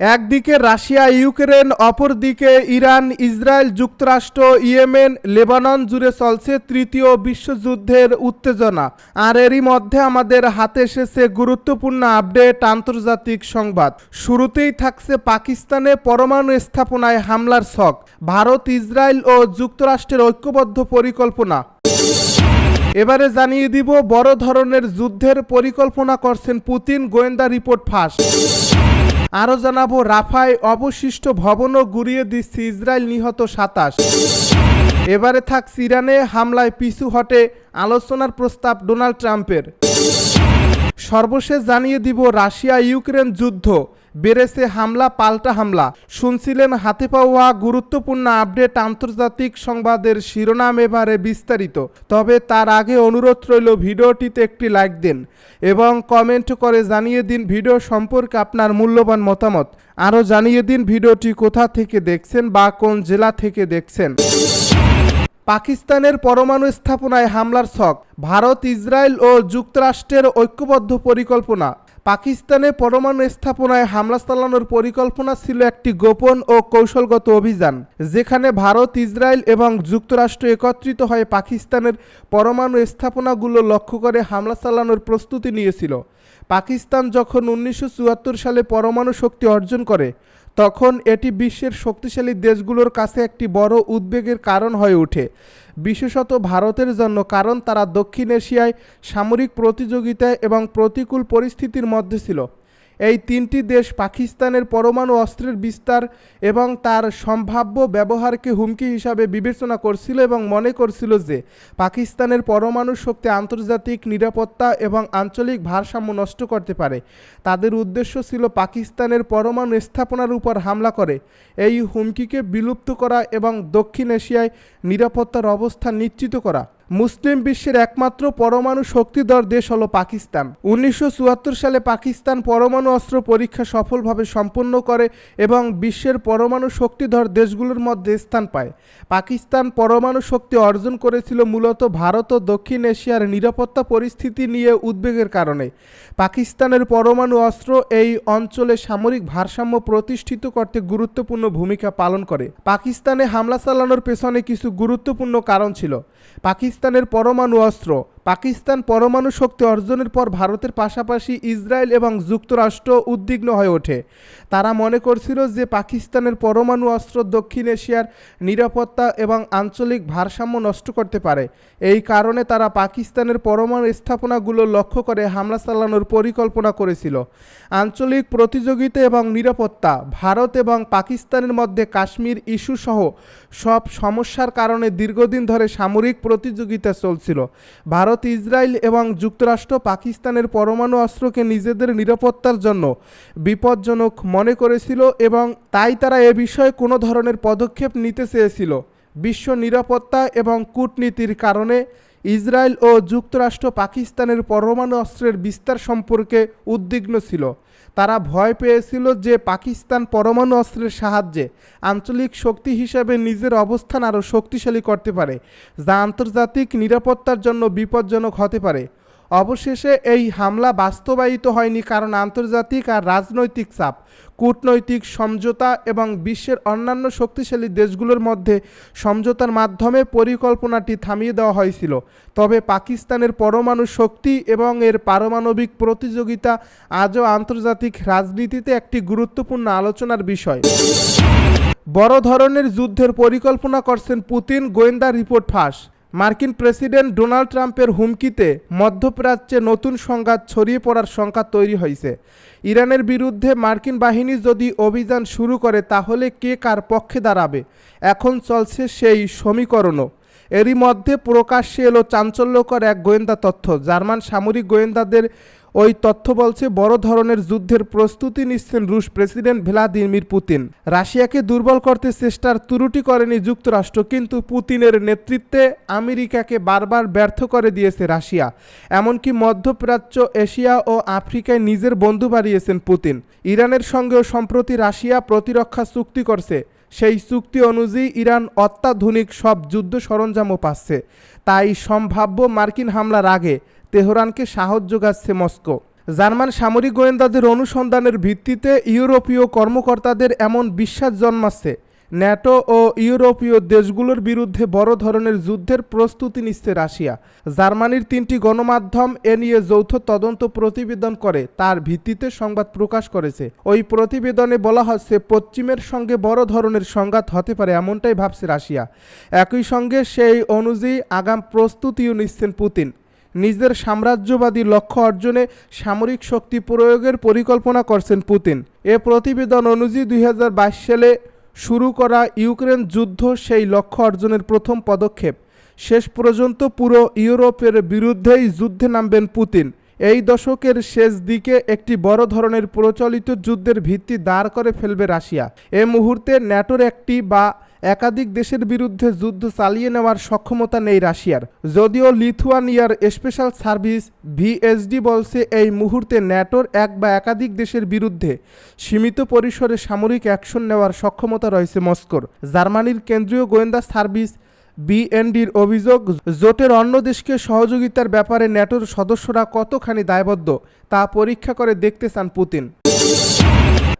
একদিকে Russia, Ukraine, অপরদিকে Iran, Israel, যুক্তরাষ্ট্র, ইয়েমেন, লেবানন জুড়ে চলছে তৃতীয় বিশ্বযুদ্ধের উত্তেজনা। আর এরই মধ্যে আমাদের হাতে এসেছে গুরুত্বপূর্ণ আপডেট, আন্তর্জাতিক সংবাদ। শুরুতেই থাকছে পাকিস্তানে পরমাণু স্থাপনায় হামলার ছক। ভারত, ইসরায়েল ও যুক্তরাষ্ট্রের ঐক্যবদ্ধ পরিকল্পনা। এবারে জানিয়ে দিব, বড় ধরনের যুদ্ধের পরিকল্পনা করছেন পুতিন, গোয়েন্দা রিপোর্ট ফাঁস। আরও জানাব, রাফায় অবশিষ্ট ভবনও গুড়িয়ে দিচ্ছে ইসরায়েল নিহত সাতাশ। এবারে থাক ইরানে হামলায় পিছু হটে আলোচনার প্রস্তাব ডোনাল্ড ট্রাম্পের। সর্বশেষ জানিয়ে দিব রাশিয়া ইউক্রেন যুদ্ধ। বেড়েছে হামলা, পাল্টা হামলা। শুনছিলেন হাতে পাওয়া গুরুত্বপূর্ণ আপডেট আন্তর্জাতিক সংবাদের শিরোনাম এবারে বিস্তারিত। তবে তার আগে অনুরোধ রইল ভিডিওটিতে একটি লাইক দিন এবং কমেন্ট করে জানিয়ে দিন ভিডিও সম্পর্কে আপনার মূল্যবান মতামত। আরও জানিয়ে দিন ভিডিওটি কোথা থেকে দেখছেন বা কোন জেলা থেকে দেখছেন। পাকিস্তানের পরমাণু স্থাপনায় হামলার ছক। ভারত, ইসরায়েল ও যুক্তরাষ্ট্রের ঐক্যবদ্ধ পরিকল্পনা। পাকিস্তানে পরমাণু স্থাপনায় হামলা চালানোর পরিকল্পনা ছিল একটি গোপন ও কৌশলগত অভিযান, যেখানে ভারত, ইসরায়েল এবং যুক্তরাষ্ট্র একত্রিত হয়ে পাকিস্তানের পরমাণু স্থাপনাগুলো লক্ষ্য করে হামলা চালানোর প্রস্তুতি নিয়েছিল। পাকিস্তান যখন উনিশশো চুয়াত্তর সালে পরমাণু শক্তি অর্জন করে তখন এটি বিশ্বের শক্তিশালী দেশগুলোর কাছে একটি বড় উদ্বেগের কারণ হয়ে ওঠে। বিশেষত ভারতের জন্য, কারণ তারা দক্ষিণ এশিয়ায় সামরিক প্রতিযোগিতায় এবং প্রতিকূল পরিস্থিতির মধ্যে ছিল। এই তিনটি দেশ পাকিস্তানের পরমাণু অস্ত্রের বিস্তার এবং তার সম্ভাব্য ব্যবহারকে হুমকি হিসাবে বিবেচনা করছিল এবং মনে করছিল যে পাকিস্তানের পরমাণু শক্তি আন্তর্জাতিক নিরাপত্তা এবং আঞ্চলিক ভারসাম্য নষ্ট করতে পারে। তাদের উদ্দেশ্য ছিল পাকিস্তানের পরমাণু স্থাপনার উপর হামলা করে। এই হুমকিকে বিলুপ্ত করা এবং দক্ষিণ এশিয়ায় নিরাপত্তার অবস্থা নিশ্চিত করা। মুসলিম বিশ্বের একমাত্র পরমাণু শক্তিধর দেশ হলো পাকিস্তান। উনিশশো চুয়াত্তর সালে পাকিস্তান পরমাণু অস্ত্র পরীক্ষা সফলভাবে সম্পন্ন করে এবং বিশ্বের পরমাণু শক্তিধর দেশগুলোর মধ্যে স্থান পায়। পাকিস্তান পরমাণু শক্তি অর্জন করেছিল মূলত ভারত ও দক্ষিণ এশিয়ার নিরাপত্তা পরিস্থিতি নিয়ে উদ্বেগের কারণে। পাকিস্তানের পরমাণু অস্ত্র এই অঞ্চলে সামরিক ভারসাম্য প্রতিষ্ঠিত করতে গুরুত্বপূর্ণ ভূমিকা পালন করে। পাকিস্তানে হামলা চালানোর পেছনে কিছু গুরুত্বপূর্ণ কারণ ছিল। পাকিস্তানের পরমাণু অস্ত্র পাকিস্তান পরমাণু শক্তি অর্জনের পর ভারতের পাশাপাশি ইসরায়েল এবং যুক্তরাষ্ট্র উদ্বিগ্ন হয়ে ওঠে। তারা মনে করছিল যে পাকিস্তানের পরমাণু অস্ত্র দক্ষিণ এশিয়ার নিরাপত্তা এবং আঞ্চলিক ভারসাম্য নষ্ট করতে পারে। এই কারণে তারা পাকিস্তানের পরমাণু স্থাপনাগুলো লক্ষ্য করে হামলা চালানোর পরিকল্পনা করেছিল। আঞ্চলিক প্রতিযোগিতা এবং নিরাপত্তা, ভারত এবং পাকিস্তানের মধ্যে কাশ্মীর ইস্যু সহ সব সমস্যার কারণে দীর্ঘদিন ধরে সামরিক প্রতিযোগিতা চলছিল। ভারত ইসরায়েল এবং যুক্তরাষ্ট্র পাকিস্তানের পরমাণু অস্ত্রকে নিজেদের নিরাপত্তার জন্য বিপজ্জনক মনে করেছিল এবং তাই তারা এ বিষয়ে কোনো ধরনের পদক্ষেপ নিতে চেয়েছিল। বিশ্ব নিরাপত্তা এবং কূটনীতির কারণে ইসরায়েল ও যুক্তরাষ্ট্র পাকিস্তানের পরমাণু অস্ত্রের বিস্তার সম্পর্কে উদ্বিগ্ন ছিল। তারা ভয় পেয়েছিল যে পাকিস্তান পরমাণু অস্ত্রের সাহায্যে আঞ্চলিক শক্তি হিসেবে নিজের অবস্থান আরও শক্তিশালী করতে পারে, যা আন্তর্জাতিক নিরাপত্তার জন্য বিপজ্জনক হতে পারে। অবশেষে এই হামলা বাস্তবায়িত হয়নি কারণ আন্তর্জাতিক আর রাজনৈতিক চাপ, কূটনৈতিক সমঝোতা এবং বিশ্বের অন্যান্য শক্তিশালী দেশগুলোর মধ্যে সমঝোতার মাধ্যমে পরিকল্পনাটি থামিয়ে দেওয়া হয়েছিল। তবে পাকিস্তানের পরমাণু শক্তি এবং এর পারমাণবিক প্রতিযোগিতা আজও আন্তর্জাতিক রাজনীতিতে একটি গুরুত্বপূর্ণ আলোচনার বিষয়। বড় ধরনের যুদ্ধের পরিকল্পনা করছেন পুতিন গোয়েন্দা রিপোর্ট ফাঁস। মার্কিন প্রেসিডেন্ট ডোনাল্ড ট্রাম্পের হুমকিতে মধ্যপ্রাচ্যে নতুন সংঘাত ছড়িয়ে পড়ার সংখ্যা তৈরি হয়েছে। ইরানের বিরুদ্ধে মার্কিন বাহিনী যদি অভিযান শুরু করে, তাহলে কে কার পক্ষে দাঁড়াবে? এখন চলছে সেই সমীকরণও। এরই মধ্যে প্রকাশ্যে এলো চাঞ্চল্যকর এক গোয়েন্দা তথ্য। জার্মান সামরিক গোয়েন্দাদের ওই তথ্য বলছে, বড় ধরনের যুদ্ধের প্রস্তুতি নিচ্ছেন রুশ প্রেসিডেন্ট ভ্লাদিমির পুতিন। রাশিয়াকে দুর্বল করতে চেষ্টার ত্রুটি করেনি যুক্তরাষ্ট্র, কিন্তু পুতিনের নেতৃত্বে আমেরিকাকে বারবার ব্যর্থ করে দিয়েছে রাশিয়া। এমনকি মধ্যপ্রাচ্য, এশিয়া ও আফ্রিকায় নিজের বন্ধু বাড়িয়েছেন পুতিন। ইরানের সঙ্গেও সম্প্রতি রাশিয়া প্রতিরক্ষা চুক্তি করছে। সেই চুক্তি অনুযায়ী ইরান অত্যাধুনিক সব যুদ্ধ সরঞ্জামও পাচ্ছে। তাই সম্ভাব্য মার্কিন হামলার আগে তেহরানকে সাহস যোগাচ্ছে মস্কো। জার্মান সামরিক গোয়েন্দাদের অনুসন্ধানের ভিত্তিতে ইউরোপীয় কর্মকর্তাদের এমন বিশ্বাস জন্মাচ্ছে। ন্যাটো ও ইউরোপীয় দেশগুলোর বিরুদ্ধে বড় ধরনের যুদ্ধের প্রস্তুতি নিচ্ছে রাশিয়া। জার্মানির তিনটি গণমাধ্যম এ নিয়ে যৌথ তদন্ত প্রতিবেদন করে, তার ভিত্তিতে সংবাদ প্রকাশ করেছে। ওই প্রতিবেদনে বলা হচ্ছে, পশ্চিমের সঙ্গে বড় ধরনের সংঘাত হতে পারে এমনটাই ভাবছে রাশিয়া। একই সঙ্গে সেই অনুযায়ী আগাম প্রস্তুতিও নিচ্ছেন পুতিন। নিজের সাম্রাজ্যবাদী লক্ষ্য অর্জনে সামরিক শক্তি প্রয়োগের পরিকল্পনা করছেন পুতিন। এ প্রতিবেদন অনুযায়ী দুই হাজার বাইশ সালে শুরু করা ইউক্রেন যুদ্ধ সেই লক্ষ্য অর্জনের প্রথম পদক্ষেপ। শেষ পর্যন্ত পুরো ইউরোপের বিরুদ্ধেই যুদ্ধে নামবেন পুতিন। এই দশকের শেষ দিকে একটি বড় ধরনের প্রচলিত যুদ্ধের ভিত্তি দাঁড় করে ফেলবে রাশিয়া। এ মুহূর্তে ন্যাটোর একটি বা একাধিক দেশের বিরুদ্ধে যুদ্ধ চালিয়ে নেওয়ার সক্ষমতা নেই রাশিয়ার। যদিও লিথুয়ানিয়ার স্পেশাল সার্ভিস ভিএসডি বলছে এই মুহূর্তে ন্যাটোর এক বা একাধিক দেশের বিরুদ্ধে সীমিত পরিসরে সামরিক অ্যাকশন নেওয়ার সক্ষমতা রয়েছে মস্কোর। জার্মানির কেন্দ্রীয় গোয়েন্দা সার্ভিস বিএনডির অভিযোগ, জোটের অন্য দেশকে সহযোগিতার ব্যাপারে ন্যাটোর সদস্যরা কতখানি দায়বদ্ধ তা পরীক্ষা করে দেখতে চান পুতিন।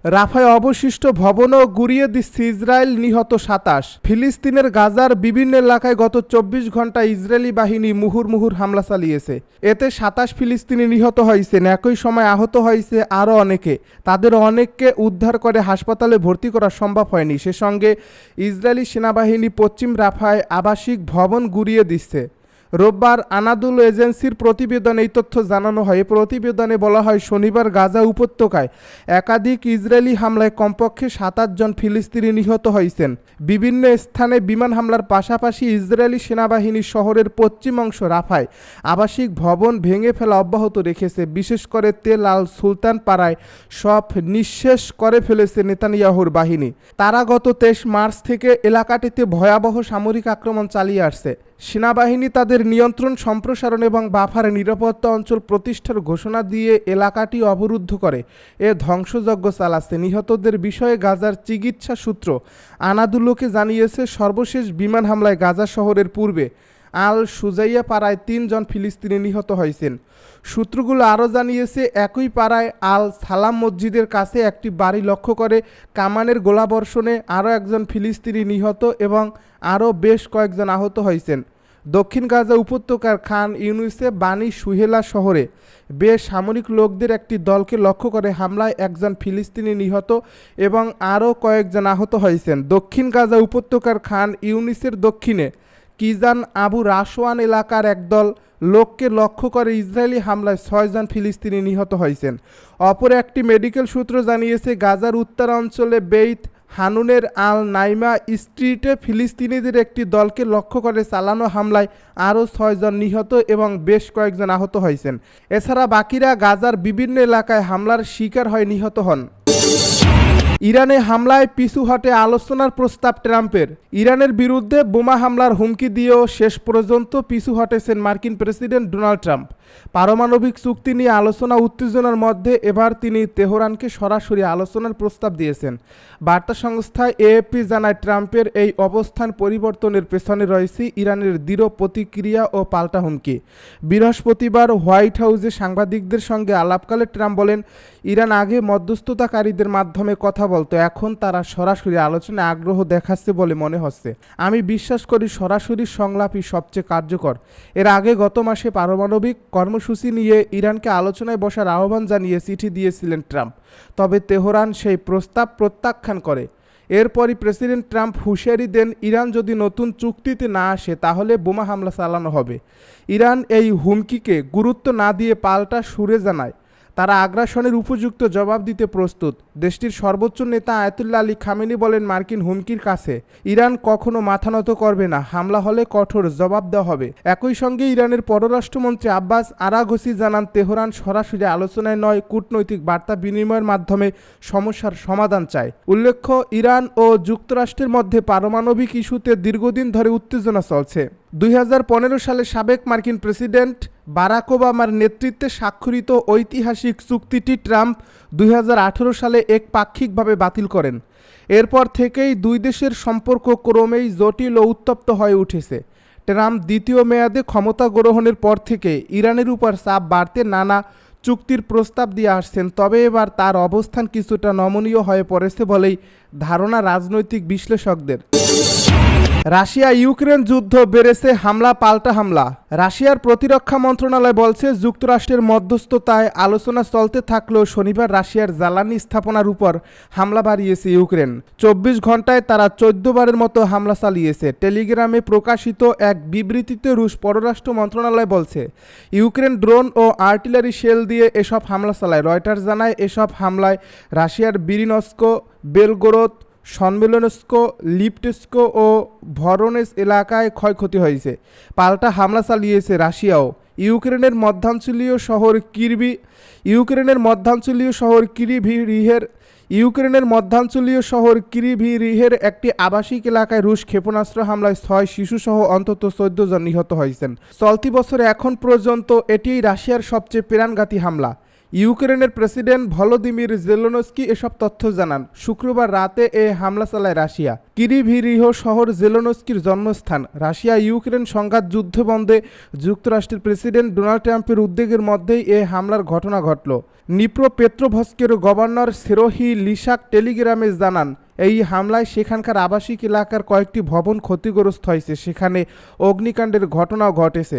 রাফায় অবশিষ্ট ভবনও গুড়িয়ে দিচ্ছে ইসরায়েল নিহত সাতাশ। ফিলিস্তিনের গাজার বিভিন্ন এলাকায় গত চব্বিশ ঘণ্টা ইসরায়েলি বাহিনী মুহুর মুহুর হামলা চালিয়েছে। এতে সাতাশ ফিলিস্তিনি নিহত হয়েছেন। একই সময় আহত হয়েছে আরও অনেকে। তাদের অনেককে উদ্ধার করে হাসপাতালে ভর্তি করা সম্ভব হয়নি। সে সঙ্গে ইসরায়েলি সেনাবাহিনী পশ্চিম রাফায় আবাসিক ভবন গুড়িয়ে দিচ্ছে। রোববার আনাদুল এজেন্সির প্রতিবেদনে এই তথ্য জানানো হয়। প্রতিবেদনে বলা হয়, শনিবার গাজা উপত্যকায় একাধিক ইসরায়েলি হামলায় কমপক্ষে সাতাশ জন ফিলিস্তিনি নিহত হয়েছেন। বিভিন্ন স্থানে বিমান হামলার পাশাপাশি ইসরায়েলি সেনাবাহিনী শহরের পশ্চিম অংশ রাফায় আবাসিক ভবন ভেঙে ফেলা অব্যাহত রেখেছে। বিশেষ করে তেল আল সুলতান পাড়ায় সব নিঃশেষ করে ফেলেছে নেতানিয়াহুর বাহিনী। তারা গত তেইশ মার্চ থেকে এলাকাটিতে ভয়াবহ সামরিক আক্রমণ চালিয়ে আসছে। সেনাবাহিনী তাদের নিয়ন্ত্রণ, সম্প্রসারণ এবং বাফারে নিরাপত্তা অঞ্চল প্রতিষ্ঠার ঘোষণা দিয়ে এলাকাটি অবরুদ্ধ করে। এ ধ্বংসযজ্ঞ চালাচ্ছে। নিহতদের বিষয়ে গাজার চিকিৎসা সূত্র আনাদুল্লোকে জানিয়েছে, সর্বশেষ বিমান হামলায় গাজা শহরের পূর্বে। আল সুজাইয়া পাড়ায় তিনজন ফিলিস্তিনি নিহত হয়েছেন। সূত্রগুলো আরও জানিয়েছে, একই পাড়ায় আল সালাম মসজিদের কাছে একটি বাড়ি লক্ষ্য করে কামানের গোলাবর্ষণে আরও একজন ফিলিস্তিনি নিহত এবং আরও বেশ কয়েকজন আহত হয়েছেন। দক্ষিণ গাজা উপত্যকার খান ইউনুসে বানি সুহেলা শহরে বেসামরিক লোকদের একটি দলকে লক্ষ্য করে হামলায় একজন ফিলিস্তিনি নিহত এবং আরও কয়েকজন আহত হয়েছেন। দক্ষিণ গাজা উপত্যকার খান ইউনিসের দক্ষিণে কিজান আবু রাসওয়ান এলাকার একদল লোককে লক্ষ্য করে ইসরায়েলি হামলায় ছয়জন ফিলিস্তিনি নিহত হয়েছেন। অপর একটি মেডিকেল সূত্র জানিয়েছে, গাজার উত্তরাঞ্চলে বেইত হানুনের আল নাইমা স্ট্রিটে ফিলিস্তিনিদের একটি দলকে লক্ষ্য করে চালানো হামলায় আরও ছয়জন নিহত এবং বেশ কয়েকজন আহত হয়েছেন। এছাড়া বাকিরা গাজার বিভিন্ন এলাকায় হামলার শিকার হয়ে নিহত হন। ইরানে হামলায় পিছু হটে আলোচনার প্রস্তাব ট্রাম্পের। ইরানের বিরুদ্ধে বোমা হামলার হুমকি দিয়েও শেষ পর্যন্ত পিছু হটেছেন মার্কিন প্রেসিডেন্ট ডোনাল্ড ট্রাম্প। পারমাণবিক চুক্তি নিয়ে আলোচনা উত্তেজনার মধ্যে এবার তিনি তেহরানকে সরাসরি আলোচনার প্রস্তাব দিয়েছেন। বার্তা সংস্থা এএপি জানায়, ট্রাম্পের এই অবস্থান পরিবর্তনের পেছনে রয়েছে ইরানের দৃঢ় প্রতিক্রিয়া ও পাল্টা হুমকি। বৃহস্পতিবার হোয়াইট হাউসে সাংবাদিকদের সঙ্গে আলাপকালে ট্রাম্প বলেন, ইরান আগে মধ্যস্থতাকারীদের মাধ্যমে কথা বলতো এখন তারা সরাসরি আলোচনায় আগ্রহ দেখাচ্ছে বলে মনে হচ্ছে। আমি বিশ্বাস করি সরাসরি সংলাপই সবচেয়ে কার্যকর। এর আগে গত মাসে পারমাণবিক কর্মসূচি নিয়ে ইরানকে আলোচনায় বসার আহ্বান জানিয়ে চিঠি দিয়েছিলেন ট্রাম্প। তবে তেহরান সেই প্রস্তাব প্রত্যাখ্যান করে। এরপরই প্রেসিডেন্ট ট্রাম্প হুঁশিয়ারি দেন, ইরান যদি নতুন চুক্তিতে না আসে, তাহলে বোমা হামলা চালানো হবে। ইরান এই হুমকিকে গুরুত্ব না দিয়ে পাল্টা সুরে জানায়। তারা আগ্রাসনের উপযুক্ত জবাব দিতে প্রস্তুত। দেশটির সর্বোচ্চ নেতা আয়াতুল্লাহ আলী খামেনি বলেন মার্কিন হুমকির কাছে, ইরান কখনো মাথা নত করবে না, হামলা হলে কঠোর জবাব দেওয়া হবে। একই সঙ্গে ইরানের পররাষ্ট্রমন্ত্রী আব্বাস আরাগসি জানান, তেহরান সরাসরি আলোচনায় নয়, কূটনৈতিক বার্তা বিনিময়ের মাধ্যমে সমস্যার সমাধান চায়। উল্লেখ্য, ইরান ও যুক্তরাষ্ট্রের মধ্যে পারমাণবিক ইস্যুতে দীর্ঘদিন ধরে উত্তেজনা চলছে। দুই হাজার পনেরো সালে সাবেক মার্কিন প্রেসিডেন্ট বারাক ওবামার নেতৃত্বে স্বাক্ষরিত ঐতিহাসিক চুক্তিটি ট্রাম্প দুই হাজার আঠেরো সালে এক পাক্ষিকভাবে বাতিল করেন। এরপর থেকেই দুই দেশের সম্পর্ক ক্রমেই জটিল ও উত্তপ্ত হয়ে উঠেছে। ট্রাম্প দ্বিতীয় মেয়াদে ক্ষমতা গ্রহণের পর থেকে ইরানের উপর চাপ বাড়তে নানা চুক্তির প্রস্তাব দিয়ে আসছেন, তবে এবার তার অবস্থান কিছুটা নমনীয় হয়ে পড়েছে বলেই ধারণা রাজনৈতিক বিশ্লেষকদের। রাশিয়া ইউক্রেন যুদ্ধ বেড়েছে, হামলা পাল্টা হামলা। রাশিয়ার প্রতিরক্ষা মন্ত্রণালয় বলছে, যুক্তরাষ্ট্রের মধ্যস্থতায় আলোচনা চলতে থাকলেও শনিবার রাশিয়ার জ্বালানি স্থাপনার উপর হামলা বাড়িয়েছে ইউক্রেন। চব্বিশ ঘন্টায় তারা চোদ্দ বারের মতো হামলা চালিয়েছে। টেলিগ্রামে প্রকাশিত এক বিবৃতিতে রুশ পররাষ্ট্র মন্ত্রণালয় বলছে, ইউক্রেন ড্রোন ও আর্টিলারি শেল দিয়ে এসব হামলা চালায়। রয়টার জানায়, এসব হামলায় রাশিয়ার বিরিনস্কো, বেলগোরদ সম্মেলনস্কো লিপটেস্কো ও ভরনেস এলাকায় ক্ষয়ক্ষতি হয়েছে। পাল্টা হামলা চালিয়েছে রাশিয়াও। ইউক্রেনের মধ্যাঞ্চলীয় শহর কিরবি ইউক্রেনের মধ্যাঞ্চলীয় শহর কিরিভি কিরিভিরিহের ইউক্রেনের মধ্যাঞ্চলীয় শহর কিরিভি কিরিভিরিহের একটি আবাসিক এলাকায় রুশ ক্ষেপণাস্ত্র হামলায় ছয় শিশুসহ অন্তত চোদ্দ জন নিহত হয়েছেন। চলতি বছরে এখন পর্যন্ত এটিই রাশিয়ার সবচেয়ে প্রাণঘাতী হামলা। ইউক্রেনের প্রেসিডেন্ট ভলোদিমির জেলোনস্কি এসব তথ্য জানান। শুক্রবার রাতে এ হামলা চালায় রাশিয়া। কিরিভিরিহ শহর জেলোনস্কির জন্মস্থান। রাশিয়া ইউক্রেন সংঘাত যুদ্ধ বন্ধে যুক্তরাষ্ট্রের প্রেসিডেন্ট ডোনাল্ড ট্রাম্পের উদ্বেগের মধ্যেই এ হামলার ঘটনা ঘটল। নিপ্রো পেট্রোভস্কের গভর্নর সেরোহি লিশাক টেলিগ্রামে জানান, এই হামলায় সেখানকার আবাসিক এলাকার কয়েকটি ভবন ক্ষতিগ্রস্ত হয়েছে। সেখানে অগ্নিকাণ্ডের ঘটনাও ঘটেছে।